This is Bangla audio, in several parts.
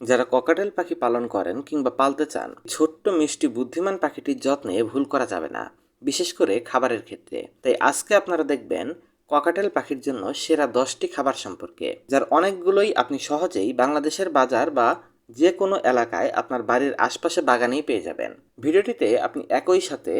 যারা ককাটেল পাখি পালন করেন কিংবা পালতে চান, ছোট্ট মিষ্টি বুদ্ধিমান পাখিটির যত্নে ভুল করা যাবে না, বিশেষ করে খাবারের ক্ষেত্রে। তাই আজকে আপনারা দেখবেন ককাটেল পাখির জন্য সেরা দশটি খাবার সম্পর্কে, যার অনেকগুলোই আপনি সহজেই বাংলাদেশের বাজার বা যে কোনো এলাকায় আপনার বাড়ির আশপাশে বাগানেই পেয়ে যাবেন। ভিডিওটিতে আপনি একই সাথে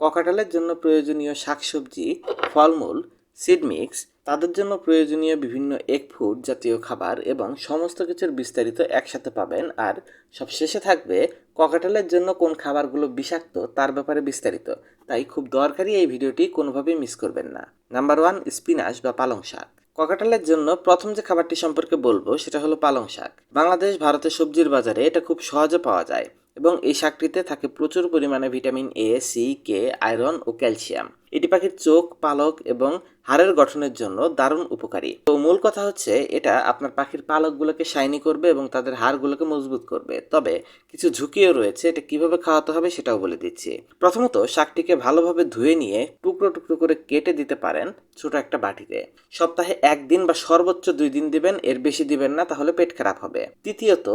ককাটেলের জন্য প্রয়োজনীয় শাকসবজি, ফলমূল সিড মিক্স তাদের জন্য প্রয়োজনীয় বিভিন্ন এগ ফুড জাতীয় খাবার এবং সমস্ত কিছুর বিস্তারিত একসাথে পাবেন। আর সব শেষে থাকবে ককাটালের জন্য কোন খাবারগুলো বিষাক্ত তার ব্যাপারে বিস্তারিত। তাই খুব দরকারি এই ভিডিওটি কোনোভাবেই মিস করবেন না। নাম্বার ওয়ান স্পিনাশ বা পালং শাক। ককাটালের জন্য প্রথম যে খাবারটি সম্পর্কে বলব সেটা হলো পালং শাক। বাংলাদেশ, ভারতের সবজির বাজারে এটা খুব সহজে পাওয়া যায় এবং এই শাকটিতে থাকে প্রচুর পরিমাণে vitamin A C K iron O calcium এটি পাখির চোখ, পালক এবং হাড়ের গঠনের জন্য দারুণ উপকারী। তো মূল কথা হচ্ছে, এটা আপনার পাখির পালকগুলোকে শাইনি করবে এবং তাদের হাড়গুলোকে মজবুত করবে। তবে কিছু ঝুঁকিও রয়েছে, এটা কীভাবে খাওয়াতে হবে সেটাও বলে দিচ্ছি। প্রথমত, শাকটিকে ভালোভাবে ধুয়ে নিয়ে টুকরো টুকরো করে কেটে দিতে পারেন ছোট একটা বাটিতে। সপ্তাহে একদিন বা সর্বোচ্চ দুই দিন দিবেন, এর বেশি দিবেন না, তাহলে পেট খারাপ হবে। তৃতীয়ত,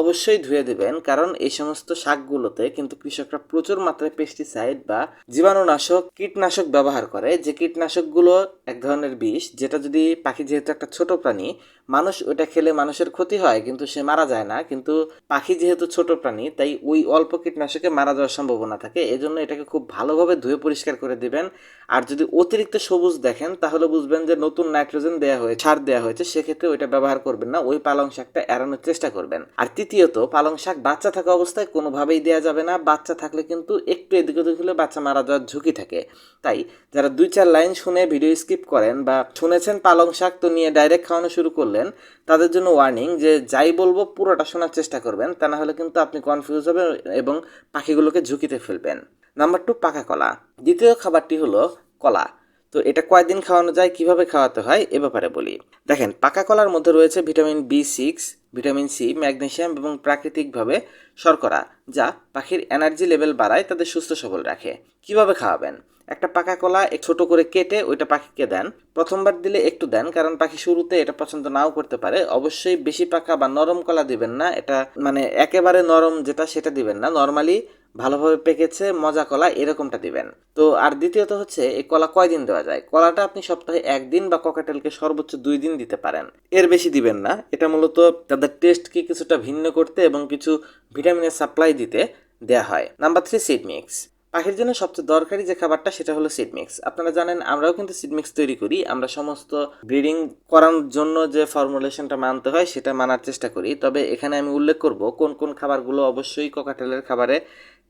অবশ্যই ধুয়ে দিবেন, কারণ এই সমস্ত শাকগুলোতে কিন্তু কৃষকরা প্রচুর মাত্রায় পেস্টিসাইড বা জীবাণুনাশক, কীটনাশক ব্যবহার করে, যে কীটনাশকগুলো এক ধরনের বিষ, যেটা যদি পাখি যেহেতু একটা ছোট প্রাণী, মানুষ ওটা খেলে মানুষের ক্ষতি হয়, কিন্তু সে মারা যায় না। কিন্তু পাখি যেহেতু ছোট প্রাণী, তাই ওই অল্প কীটনাশকে মারা যাওয়ার সম্ভাবনা থাকে। এজন্য এটাকে খুব ভালোভাবে ধুয়ে পরিষ্কার করে দিবেন। আর যদি অতিরিক্ত সবুজ দেখেন, তাহলে বুঝবেন যে নতুন নাইট্রোজেন দেওয়া হয়েছে সার দেওয়া হয়েছে। সেক্ষেত্রে ওইটা ব্যবহার করবেন না, ওই পালং শাকটা এড়ানোর চেষ্টা করবেন। আর তৃতীয়ত, পালং শাক বাচ্চা থাকা অবস্থায় কোনোভাবেই দেওয়া যাবে না। বাচ্চা থাকলে কিন্তু একটু এদিক ওদিক হলে বাচ্চা মারা যাওয়ার ঝুঁকি থাকে। তাই যারা দুই চার লাইন শুনে ভিডিও স্কিপ করেন বা শুনেছেন পালং শাক তো নিয়ে ডাইরেক্ট খাওয়ানো শুরু করলেন, তাদের জন্য ওয়ার্নিং যে যাই বলব পুরোটা শোনার চেষ্টা করবেন, তা না হলে কিন্তু আপনি কনফিউজ হবেন এবং পাখিগুলোকে ঝুঁকিতে ফেলবেন। নাম্বার টু পাকা কলা। দ্বিতীয় খাবারটি হলো কলা। তো এটা কয়দিন খাওয়ানো যায়, কীভাবে খাওয়াতে হয়, এ ব্যাপারে বলি। দেখেন, পাকা কলার মধ্যে রয়েছে vitamin B six vitamin C magnesium এবং প্রাকৃতিকভাবে শর্করা, যা পাখির এনার্জি লেভেল বাড়ায়, তাদের সুস্থ সবল রাখে। কীভাবে খাওয়াবেন? একটা পাকা কলা এক ছোট করে কেটে ওইটা পাখিকে দেন। প্রথমবার দিলে একটু দেন, কারণ পাখি শুরুতে এটা পছন্দ নাও করতে পারে। অবশ্যই বেশি পাকা বা নরম কলা দিবেন না, এটা মানে একেবারে নরম যেটা, সেটা দিবেন না। নর্মালি ভালোভাবে পেকেছে, মজা কলা, এরকমটা দিবেন। তো, আর দ্বিতীয়ত হচ্ছে, এই কলা কয়দিন দেওয়া যায়? কলাটা আপনি সপ্তাহে একদিন বা ককাটেলকে সর্বোচ্চ দুই দিন দিতে পারেন। এর বেশি দিবেন না। এটা মূলত তাদের টেস্টকে কিছুটা ভিন্ন করতে এবং কিছু ভিটামিনের সাপ্লাই দিতে দেয়া হয়। নাম্বার থ্রি সিড মিক্স পাখির জন্য সবচেয়ে দরকারি যে খাবারটা, সেটা হলো সিড মিক্স আপনারা জানেন, আমরাও কিন্তু সিড মিক্স তৈরি করি। আমরা সমস্ত ব্রিডিং করানোর জন্য যে ফর্মুলেশনটা মানতে হয়, সেটা মানার চেষ্টা করি। তবে এখানে আমি উল্লেখ করব, কোন কোন খাবারগুলো অবশ্যই ককাটেলের খাবারে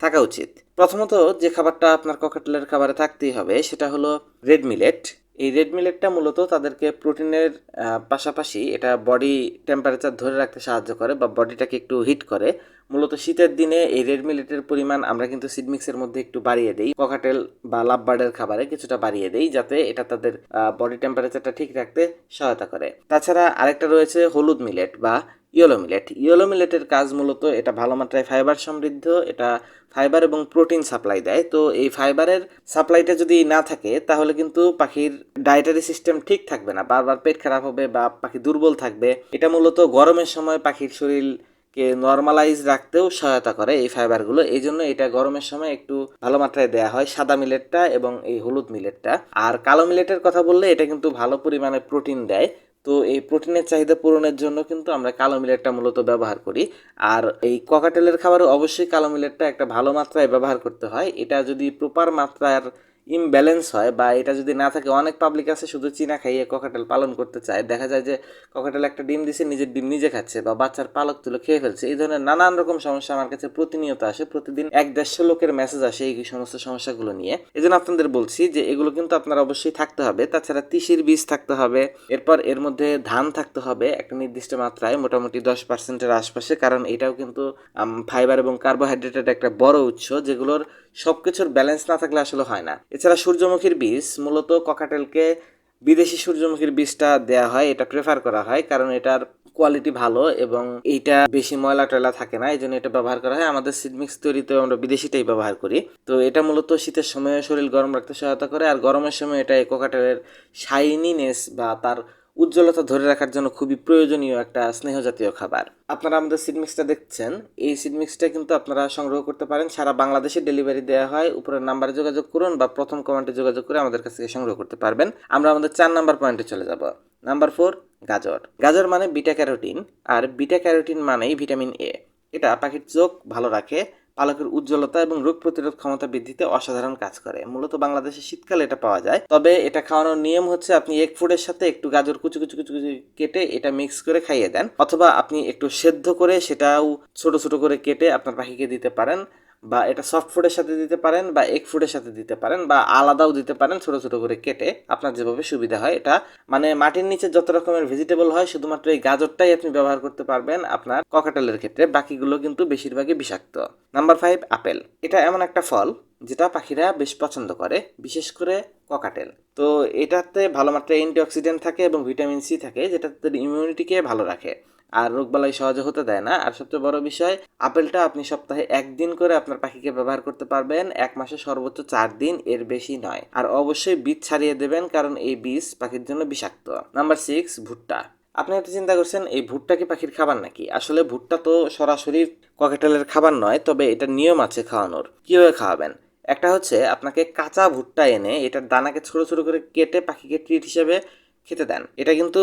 থাকা উচিত। প্রথমত যে খাবারটা আপনার ককাটেলের খাবারে থাকতেই হবে, সেটা হলো রেড মিলেট এই রেড মিলেটটা মূলত তাদেরকে প্রোটিনের পাশাপাশি এটা বডি টেম্পারেচার ধরে রাখতে সাহায্য করে বা বডিটাকে একটু হিট করে। মূলত শীতের দিনে এই রেড মিলেটের পরিমাণ আমরা কিন্তু সিডমিক্সের মধ্যে একটু বাড়িয়ে দেই ককাটেল বা লাভবার্ডের খাবারে কিছুটা বাড়িয়ে দেই, যাতে এটা তাদের বডি টেম্পারেচারটা ঠিক রাখতে সহায়তা করে। তাছাড়া আরেকটা রয়েছে হলুদ মিলেট বা ইয়েলো মিলেট ইয়েলো মিলেটের কাজ মূলত এটা ভালো মাত্রায় ফাইবার সমৃদ্ধ, এটা ফাইবার এবং প্রোটিন সাপ্লাই দেয়। তো এই ফাইবারের সাপ্লাইটা যদি না থাকে, তাহলে কিন্তু পাখির ডায়েটারি সিস্টেম ঠিক থাকবে না। বারবার পেট খারাপ হবে বা পাখি দুর্বল থাকবে। এটা মূলত গরমের সময় পাখির শরীরকে নর্মালাইজ রাখতেও সহায়তা করে এই ফাইবারগুলো এই জন্য এটা গরমের সময় একটু ভালো মাত্রায় দেওয়া হয় সাদা মিলেটটা এবং এই হলুদ মিলেটটা। আর কালো মিলেটের কথা বললে এটা কিন্তু ভালো পরিমাণে প্রোটিন দেয়। তো এই প্রোটিনের চাহিদা পূরণের জন্য কিন্তু আমরা কালো মিলেটটা মূলত ব্যবহার করি। আর এই ককাটেলের খাবারে অবশ্যই কালো মিলেটটা একটা ভালো মাত্রায় ব্যবহার করতে হয়। এটা যদি প্রপার মাত্রার ইমব্যালেন্স হয় বা এটা যদি না থাকে, অনেক পাবলিক আছে শুধু চীনা খাইয়ে ককাটেল পালন করতে চায়। দেখা যায় যে ককাটেল একটা ডিম দিছে, নিজের ডিম নিজে খাচ্ছে বা বাচ্চার পালক তুলে খেয়ে ফেলছে। এই ধরনের নানান রকম সমস্যা আমার কাছে প্রতিনিয়ত আসে। প্রতিদিন এক দেড়শো লোকের মেসেজ আসে এই সমস্ত সমস্যাগুলো নিয়ে। এই জন্য আপনাদের বলছি যে এগুলো কিন্তু আপনার অবশ্যই থাকতে হবে। তাছাড়া তিসির বীজ থাকতে হবে। এরপর এর মধ্যে ধান থাকতে হবে একটা নির্দিষ্ট মাত্রায়, মোটামুটি দশ পার্সেন্টের আশপাশে। কারণ এটাও কিন্তু ফাইবার এবং কার্বোহাইড্রেটের একটা বড় উৎস যেগুলোর সবকিছুর ব্যালেন্স না থাকলে আসলে হয় না। এছাড়া সূর্যমুখীর বীজ, মূলত ককাটেলকে বিদেশি সূর্যমুখীর বীজটা দেওয়া হয়, এটা প্রেফার করা হয়, কারণ এটার কোয়ালিটি ভালো এবং এইটা বেশি ময়লা টয়লা থাকে না এই জন্য এটা ব্যবহার করা হয়। আমাদের সিডমিক্স তৈরিতে আমরা বিদেশিটাই ব্যবহার করি। তো এটা মূলত শীতের সময় শরীর গরম রাখতে সহায়তা করে, আর গরমের সময় এটা কোকাটেলের শাইনিনেস বা তার উজ্জ্বলতা ধরে রাখার জন্য খুবই প্রয়োজনীয় একটা স্নেহ জাতীয় খাবার। আপনারা আমাদের সিড মিক্সটা দেখছেন। এই সিড মিক্সটা কিন্তু আপনারা সংগ্রহ করতে পারেন। সারা বাংলাদেশে ডেলিভারি দেওয়া হয়। উপরের নাম্বারে যোগাযোগ করুন বা প্রথম কমেন্টে যোগাযোগ করে আমাদের কাছ থেকে সংগ্রহ করতে পারবেন। আমরা আমাদের চার নাম্বার পয়েন্টে চলে যাব। নাম্বার ফোর গাজর। গাজর মানে বিটা ক্যারোটিন। আর বিটা ক্যারোটিন মানেই ভিটামিন এ এটা পাখির চোখ ভালো রাখে। পালকের উজ্জ্বলতা এবং রোগ প্রতিরোধ ক্ষমতা বৃদ্ধিতে অসাধারণ কাজ করে। মূলত বাংলাদেশে শীতকালে এটা পাওয়া যায়। তবে এটা খাওয়ানোর নিয়ম হচ্ছে আপনি এক ফুডের সাথে একটু গাজর কুচু কুচু কুচু কুচু কেটে এটা মিক্স করে খাইয়ে দেন। অথবা আপনি একটু সেদ্ধ করে সেটাও ছোট ছোট করে কেটে আপনার পাখিকে দিতে পারেন। বা এটা সফট ফুডের সাথে দিতে পারেন বা এগ ফুডের সাথে দিতে পারেন বা আলাদাও দিতে পারেন, ছোট ছোট করে কেটে আপনার যেভাবে সুবিধা হয় এটা। মানে মাটির নিচে যত রকমের ভেজিটেবল হয়, শুধুমাত্র এই গাজরটাই আপনি ব্যবহার করতে পারবেন আপনার ককাটেলের ক্ষেত্রে, বাকিগুলো কিন্তু বেশিরভাগই বিষাক্ত। Number five apple. এটা এমন একটা ফল যেটা পাখিরা বেশ পছন্দ করে, বিশেষ করে ককাটেল তো এটাতে ভালো মাত্রায় অ্যান্টিঅক্সিডেন্ট থাকে এবং ভিটামিন সি থাকে যেটা তাদের ইমিউনিটিকে ভালো রাখে। আর রোগবালাই সহজে হতে দেয় না। আর সবচেয়ে বড় বিষয়, আপেলটা আপনি সপ্তাহে একদিন করে আপনার পাখিকে ব্যবহার করতে পারবেন, এক মাসে সর্বোচ্চ চার দিন, এর বেশি নয়। আর অবশ্যই বীজ ছাড়িয়ে দেবেন, কারণ এই বীজ পাখির জন্য বিষাক্ত। নাম্বার সিক্স ভুট্টা। আপনি একটা চিন্তা করছেন, এই ভুট্টা কি পাখির খাবার নাকি? আসলে ভুট্টা তো সরাসরি ককেটেলের খাবার নয়, তবে এটা নিয়ম আছে খাওয়ানোর। কীভাবে খাওয়াবেন? একটা হচ্ছে, আপনাকে কাঁচা ভুট্টা এনে, এটার দানাকে ছোট ছোট করে কেটে পাখিকে ট্রিট হিসেবে খেতে দেন। এটা কিন্তু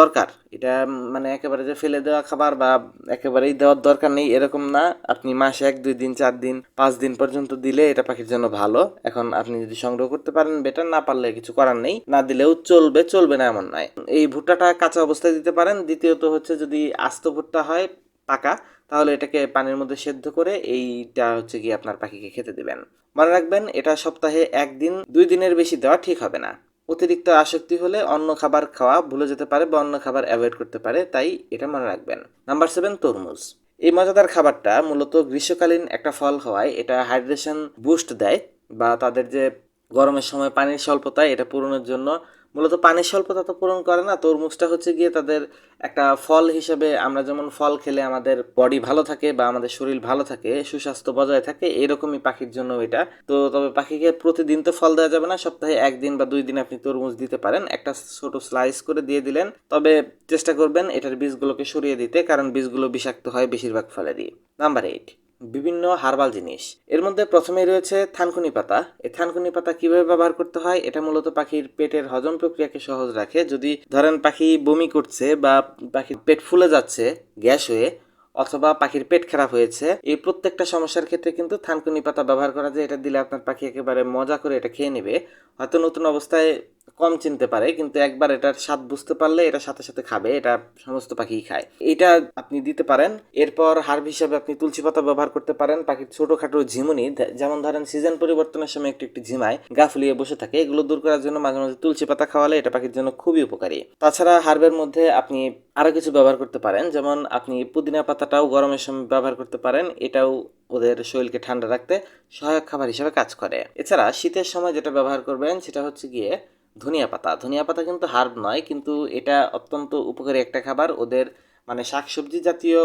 দরকার। এটা মানে একেবারে যে ফেলে দেওয়া খাবার বা একেবারেই দেওয়ার দরকার নেই, এরকম না। আপনি মাসে এক, দুই দিন, চার দিন, পাঁচ দিন পর্যন্ত দিলে এটা পাখির জন্য ভালো। এখন আপনি যদি সংগ্রহ করতে পারেন বেটার না পারলে কিছু করার নেই। না দিলেও চলবে চলবে না এমন নয়। এই ভুট্টাটা কাঁচা অবস্থায় দিতে পারেন। দ্বিতীয়ত হচ্ছে যদি আস্ত ভুট্টা হয়, পাকা, তাহলে এটাকে পানির মধ্যে সেদ্ধ করে এইটা হচ্ছে কি আপনার পাখিকে খেতে দিবেন। মনে রাখবেন, এটা সপ্তাহে একদিন দুই দিনের বেশি দেওয়া ঠিক হবে না। অতিরিক্ত আসক্তি হলে অন্য খাবার খাওয়া ভুলে যেতে পারে বা অন্য খাবার অ্যাভয়েড করতে পারে, তাই এটা মনে রাখবেন। নাম্বার সেভেন, তরমুজ। এই মজাদার খাবারটা মূলত গ্রীষ্মকালীন একটা ফল হওয়ায় এটা হাইড্রেশন বুস্ট দেয় বা তাদের যে গরমের সময় পানির স্বল্পতা এটা পূরণের জন্য মূলত পানির স্বল্পতা তো পূরণ করে না, তরমুজটা হচ্ছে গিয়ে তাদের একটা ফল হিসেবে আমরা যেমন ফল খেলে আমাদের বডি ভালো থাকে বা আমাদের শরীর ভালো থাকে, সুস্বাস্থ্য বজায় থাকে, এরকমই পাখির জন্য এটা। তো তবে পাখিকে প্রতিদিন তো ফল দেওয়া যাবে না, সপ্তাহে একদিন বা দুই দিন আপনি তরমুজ দিতে পারেন, একটা ছোট স্লাইস করে দিয়ে দিলেন। তবে চেষ্টা করবেন এটার বীজগুলোকে সরিয়ে দিতে, কারণ বীজগুলো বিষাক্ত হয় বেশিরভাগ ফলেরই। নাম্বার এইট বিভিন্ন হার্বাল জিনিস। এর মধ্যে প্রথমেই রয়েছে থানকুনি পাতা। এই থানকুনি পাতা কীভাবে ব্যবহার করতে হয়? এটা মূলত পাখির পেটের হজম প্রক্রিয়াকে সহজ রাখে। যদি ধরেন পাখি বমি করছে বা পাখির পেট ফুলে যাচ্ছে, গ্যাস হয়ে, অথবা পাখির পেট খারাপ হয়েছে, এই প্রত্যেকটা সমস্যার ক্ষেত্রে কিন্তু থানকুনি পাতা ব্যবহার করা যায়। এটা দিলে আপনার পাখি একেবারে মজা করে এটা খেয়ে নেবে। হয়তো নতুন অবস্থায় কম চিনতে পারে, কিন্তু একবার এটার স্বাদ বুঝতে পারলে এটা সাথে সাথে খাবে, এটা সমস্ত পাখিই খায়। এটা আপনি দিতে পারেন, এরপর হার্ব হিসাবে আপনি তুলসী পাতা ব্যবহার করতে পারেন, পাখির ছোটখাটো ঝিমুনি যেমন ধরেন সিজন পরিবর্তনের সময় একটু একটু ঝিমায়, গা ফুলিয়ে বসে থাকে, এগুলো দূর করার জন্য মাঝে মাঝে তুলসী পাতা খাওয়ালে এটা পাখির জন্য খুবই উপকারী। তাছাড়া হার্বের মধ্যে আপনি আরও কিছু ব্যবহার করতে পারেন, যেমন আপনি পুদিনা পাতাটাও গরমের সময় ব্যবহার করতে পারেন, এটাও ওদের শরীরকে ঠান্ডা রাখতে সহায়ক খাবার হিসেবে কাজ করে। এছাড়া শীতের সময় যেটা ব্যবহার করবেন সেটা হচ্ছে গিয়ে ধনিয়া পাতা। ধনিয়া পাতা কিন্তু হার্ব নয়, কিন্তু এটা অত্যন্ত উপকারী একটা খাবার। ওদের মানে শাকসবজি জাতীয়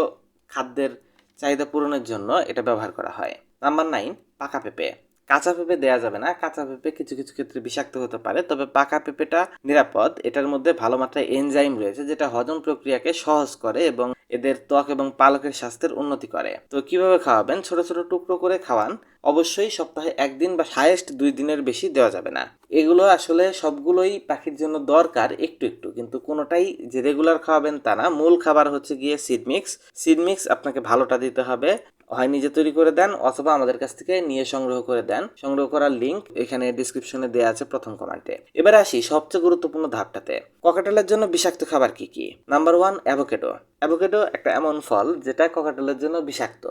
খাদ্যের চাহিদা পূরণের জন্য এটা ব্যবহার করা হয়। নাম্বার নাইন পাকা পেঁপে। কাঁচা পেঁপে দেওয়া যাবে না। কাঁচা পেঁপে কিছু কিছু ক্ষেত্রে বিষাক্ত হতে পারে, তবে পাকা পেঁপেটা নিরাপদ। এটার মধ্যে ভালো মাত্রায় এনজাইম রয়েছে, যেটা হজম প্রক্রিয়াকে সহজ করে এবং এদের ত্বক এবং পালকের স্বাস্থ্যের উন্নতি করে। তো কীভাবে খাওয়াবেন? ছোট ছোট টুকরো করে খাওয়ান। অবশ্যই সপ্তাহে একদিন বা হায়েস্ট দুই দিনের বেশি দেওয়া যাবে না। এগুলো আসলে সবগুলোই পাখির জন্য দরকার একটু একটু। কিন্তু কোনোটাই যে রেগুলার খাওয়াবেন তা না। মূল খাবার হচ্ছে গিয়ে সিড মিক্স সিড মিক্স আপনাকে ভালোটা দিতে হবে। হয় নিজে তৈরি করে দেন অথবা আমাদের কাছ থেকে নিয়ে সংগ্রহ করে দেন। সংগ্রহ করার লিঙ্ক এখানে ডিসক্রিপশনে দেওয়া আছে প্রথম কমেন্টে এবারে আসি সবচেয়ে গুরুত্বপূর্ণ ধাপটাতে। ককাটেলের জন্য বিষাক্ত খাবার কি কি? নাম্বার ওয়ান অ্যাভোকেডো অ্যাভোকেডো একটা এমন ফল যেটা ককাটেলের জন্য বিষাক্ত।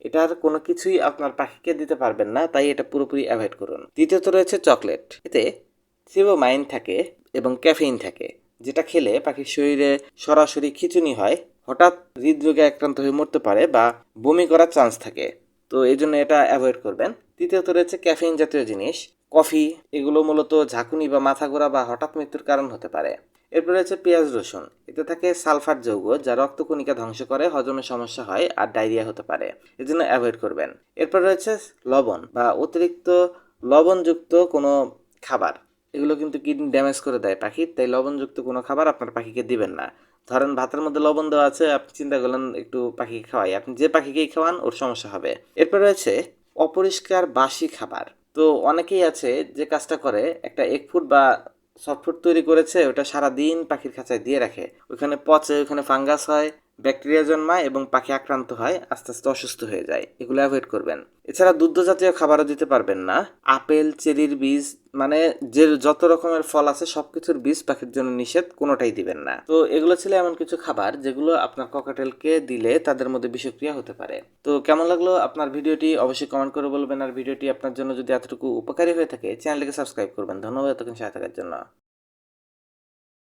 এটার কোনো কিছুই আপনার পাখিকে দিতে পারবেন না, তাই এটা পুরোপুরি অ্যাভয়েড করুন। দ্বিতীয়ত রয়েছে চকলেট এতে থিবোমাইন থাকে এবং ক্যাফেইন থাকে, যেটা খেলে পাখির শরীরে সরাসরি খিচুনি হয়। হঠাৎ হৃদরোগে আক্রান্ত হয়ে মরতে পারে বা বমি করার চান্স থাকে। তো এই জন্য এটা অ্যাভয়েড করবেন। তৃতীয়ত রয়েছে ক্যাফেইন জাতীয় জিনিস। কফি, এগুলো মূলত ঝাঁকুনি বা মাথা ঘোরা বা হঠাৎ মৃত্যুর কারণ হতে পারে। এরপর রয়েছে পেঁয়াজ রসুন। এতে থাকে সালফার যৌগ, যা রক্তকণিকা ধ্বংস করে হজমের সমস্যা হয় আর ডায়রিয়া হতে পারে। এজন্য অ্যাভয়েড করবেন। এরপর রয়েছে লবণ বা অতিরিক্ত লবণযুক্ত কোনো খাবার। এগুলো কিন্তু কিডনি ড্যামেজ করে দেয় পাখির তাই লবণযুক্ত কোনো খাবার আপনার পাখিকে দিবেন না। ধরেন ভাতের মধ্যে লবণ দেওয়া আছে, আপনি চিন্তা করলেন একটু পাখিকে খাওয়াই। আপনি যে পাখিকেই খাওয়ান, ওর সমস্যা হবে। এরপর রয়েছে অপরিষ্কার বাসি খাবার। তো অনেকেই আছে যে কাজটা করে, একটা এক ফুট বা সফট ফুড তৈরি করেছে, ওটা সারা দিন পাখির খাঁচায় দিয়ে রাখে। ওখানে পচে, ওখানে ফাঙ্গাস হয়, ব্যাকটেরিয়া জন্মায় এবং পাখি আক্রান্ত হয়, আস্তে আস্তে অসুস্থ হয়ে যায়। এগুলো অ্যাভয়েড করবেন। এছাড়া দুগ্ধ জাতীয় খাবারও দিতে পারবেন না। আপেল, চেরির বীজ মানে যে যত রকমের ফল আছে সব কিছুর বীজ পাখির জন্য নিষেধ, কোনোটাই দিবেন না। তো এগুলো ছিল এমন কিছু খাবার যেগুলো আপনার ককাটেলকে দিলে তাদের মধ্যে বিষক্রিয়া হতে পারে। তো কেমন লাগল আপনার ভিডিওটি? অবশ্যই কমেন্ট করে বলবেন। আর ভিডিওটি আপনার জন্য যদি এতটুকু উপকারী হয়ে থাকে, চ্যানেলটিকে সাবস্ক্রাইব করবেন। ধন্যবাদ এতক্ষণ সাথে থাকার জন্য।